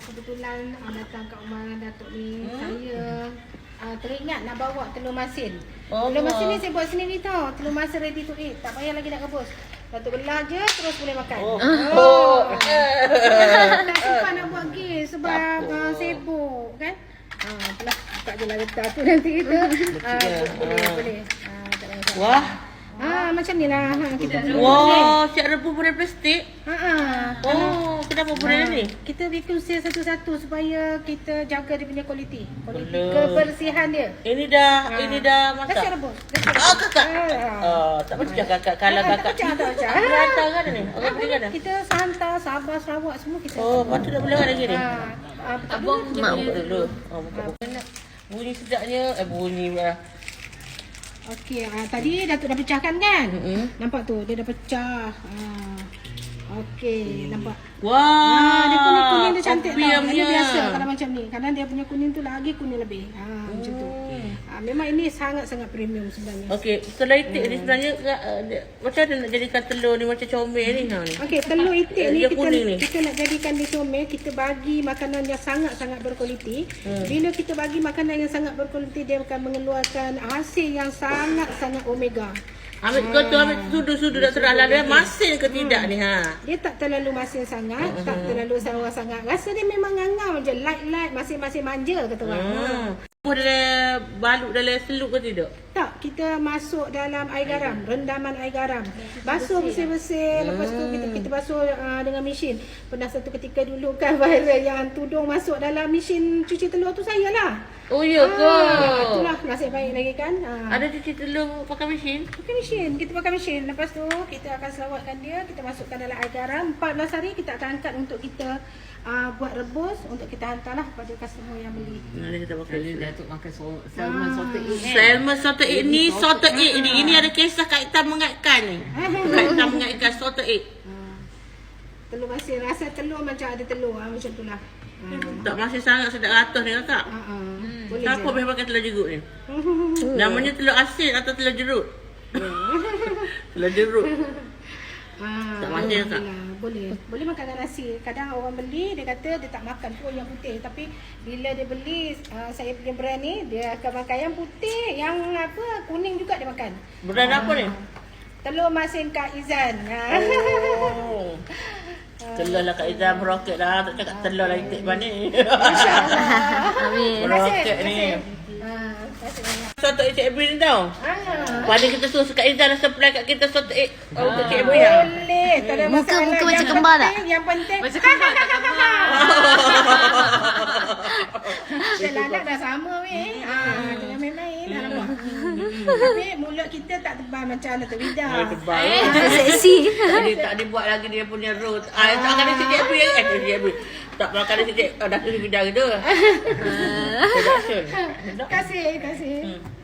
kebetulan uh, datang kat rumah Datuk ni, Hmm. saya uh, teringat nak bawa telur masin. Oh. Telur masin ni saya buat sendiri tau. Telur masin ready to eat. Tak payah lagi nak rebus. Datuk belah je terus boleh makan. Oh. Oh. tak sempat nak buat lagi sebab uh, sibuk kan. Ah, itulah buka je lah getah tu nanti kita. Ah, boleh, boleh. Ah, tak. Wah. Ah, macam ni lah. Ha, kita dulu. Wah, siap rebus boran plastik. Ha ah. Oh, kenapa boran ni? Kita reduce satu-satu supaya kita jaga dia punya kualiti. Kualiti kebersihan dia. Ini dah, Ah. ini dah Dah siap masak. rebus. Dah siap Oh, rebus. kakak. Ah. Oh, tak pecah kakak. Kalau Tak, tak kakak. pecah, tak pecah. Berata kan ni? Orang beli kan? Kita santai, sabar, Sarawak semua kita. Oh, patut dah boleh lagi ni. Abang. Mak buka dulu. Oh, buka buka. Bunyi sedapnya. Eh, bunyi lah. Okey, ah, tadi Datuk dah pecahkan kan? Mm-mm. Nampak tu, dia dah pecah. Ah. Okey, nampak. Wah. Ah, dia kuning-kuning dia cantik tau. Dia biasa kalau macam ni. Kadang dia punya kuning tu lagi kuning lebih. Ha, macam tu. Hmm. Ah, memang ini sangat-sangat premium sebenarnya. Okey, setelah itik ni sebenarnya uh, dia- macam mana nak jadikan telur ni macam comel ni? Ha ni. Okey, telur itik ni Dia kita ni. kita nak jadikan dia comel, kita bagi makanan yang sangat-sangat berkualiti. Hmm. Bila kita bagi makanan yang sangat berkualiti, dia akan mengeluarkan hasil yang sangat-sangat omega. Ambil kau tu ambil sudu-sudu dah terang lalu masin ke tidak ni ha? Dia tak terlalu masin sangat, tak terlalu sawah sangat. Rasa dia memang ngangau je, light-light, masing-masing manja kata orang. Ha. Hmm. Apa dalam balut dalam seluk ke tidak? Tak, kita masuk dalam air garam, rendaman air garam. Basuh bersih-bersih, lepas tu kita kita basuh uh, dengan mesin. Pernah satu ketika dulu kan viral yang tudung masuk dalam mesin cuci telur tu saya lah. Oh ya ke? Ah, itulah nasib baik lagi kan. Ah. Ada cuci telur pakai mesin? Pakai mesin, kita pakai mesin. Lepas tu kita akan selawatkan dia, kita masukkan dalam air garam. 14 hari kita akan angkat untuk kita uh, buat rebus untuk kita hantarlah kepada customer yang beli. Nah, dia kita pakai Datuk makan so, salmon salted egg kan? Salmon salted egg ni salted egg ni. Ini ada kisah kaitan mengaitkan ni. Kaitan mengaitkan salted egg. Ah. Telur masin, rasa telur macam ada telur ah, macam tu lah. Ah. Tak masih sangat sedap ratus ni kakak. Ah, ah. Boleh pakai telur jeruk ni? Namanya telur asin atau telur jeruk? telur jeruk. Ah, Tak makan, tak? Boleh. Boleh makan dengan nasi. Kadang orang beli dia kata dia tak makan pun yang putih. Tapi bila dia beli uh, saya punya brand ni dia akan makan yang putih, yang apa kuning juga dia makan. Brand apa ni? Telur masin Kak Izan. Ah. Oh. Telur lah Kak Izam meroket dah. Tak cakap telur lah itik mana. Amin. Terima kasih. Meroket ni. kasih. Ah, terima kasih banyak. Soto egg Cik Ebrin tau. Ah. Pada kita suruh Kak Izam dah supply kat kita soto egg. Oh, Cik Ebrin lah. Boleh. Tak ada Muka- masalah. muka macam kembar tak? Yang penting. Macam kembar tak kembar? Dah anak dah sama weh. Ah, jangan main-main. Alamak. Tapi mulut kita tak tebal macam Datuk Vida. Ah, tebal. Seksi. Jadi tak dibuat lagi dia punya root. Ah, tak kena Cik Ebrin. Eh, Cik Ebrin. Tak makan Cik Oh, dah tu bidang gitu. Production. Terima kasih, terima kasih.